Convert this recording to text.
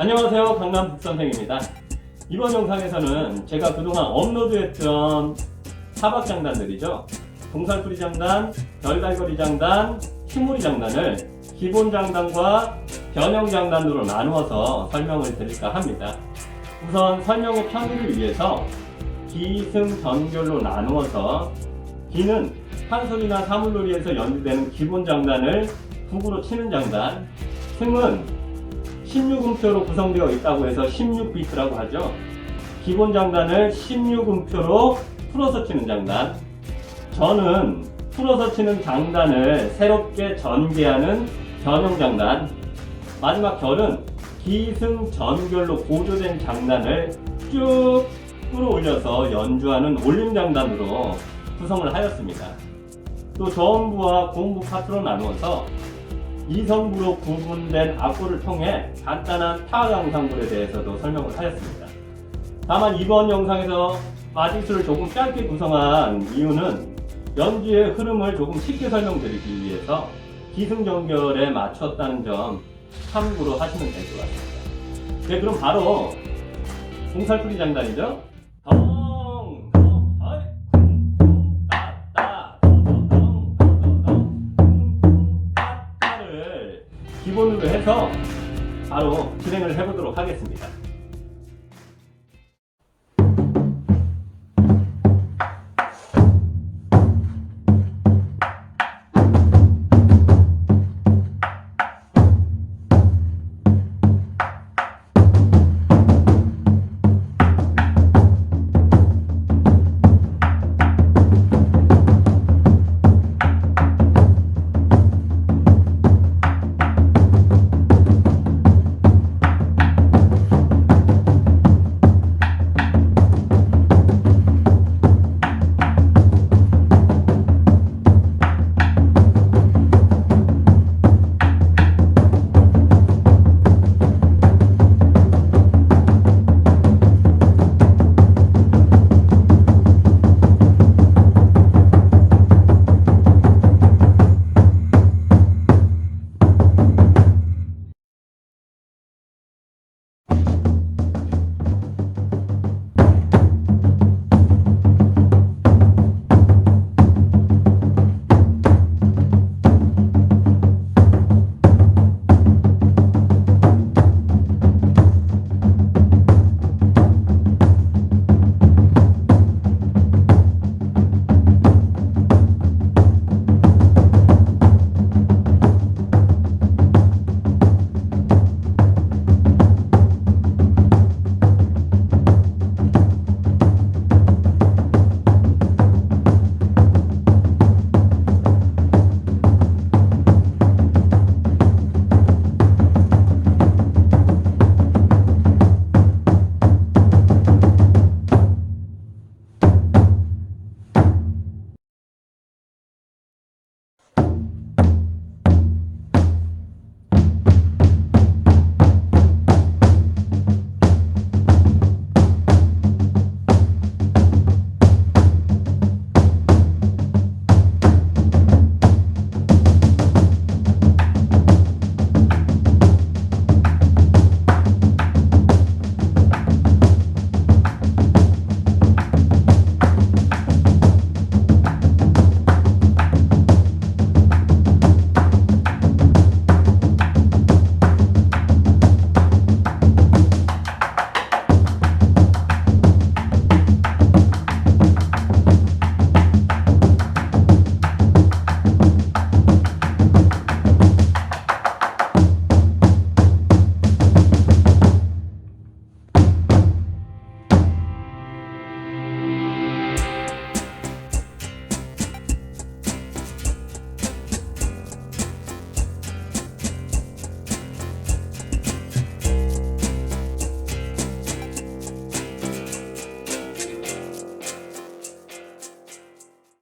안녕하세요. 강남 북선생입니다. 이번 영상에서는 제가 그동안 업로드했던 사박 장단들이죠. 동살풀이 장단, 별달거리 장단, 흰무리 장단을 기본 장단과 변형 장단으로 나누어서 설명을 드릴까 합니다. 우선 설명의 편의를 위해서 기승전결로 나누어서 기는 한솔이나 사물놀이에서 연주되는 기본 장단을 북으로 치는 장단 승은 16음표로 구성되어 있다고 해서 16비트라고 하죠. 기본 장단을 16음표로 풀어서 치는 장단. 저는 풀어서 치는 장단을 새롭게 전개하는 변형 장단. 마지막 결은 기승전결로 보조된 장단을 쭉 끌어올려서 연주하는 올림 장단으로 구성을 하였습니다. 또 저음부와 고음부 파트로 나누어서 이성부로 구분된 악보를 통해 간단한 타 영상물에 대해서도 설명을 하였습니다. 다만 이번 영상에서 마지수를 조금 짧게 구성한 이유는 연주의 흐름을 조금 쉽게 설명드리기 위해서 기승전결에 맞췄다는 점 참고로 하시면 될 것 같습니다. 네, 그럼 바로 공살풀이 장단이죠. 기본으로 해서 바로 진행을 해보도록 하겠습니다.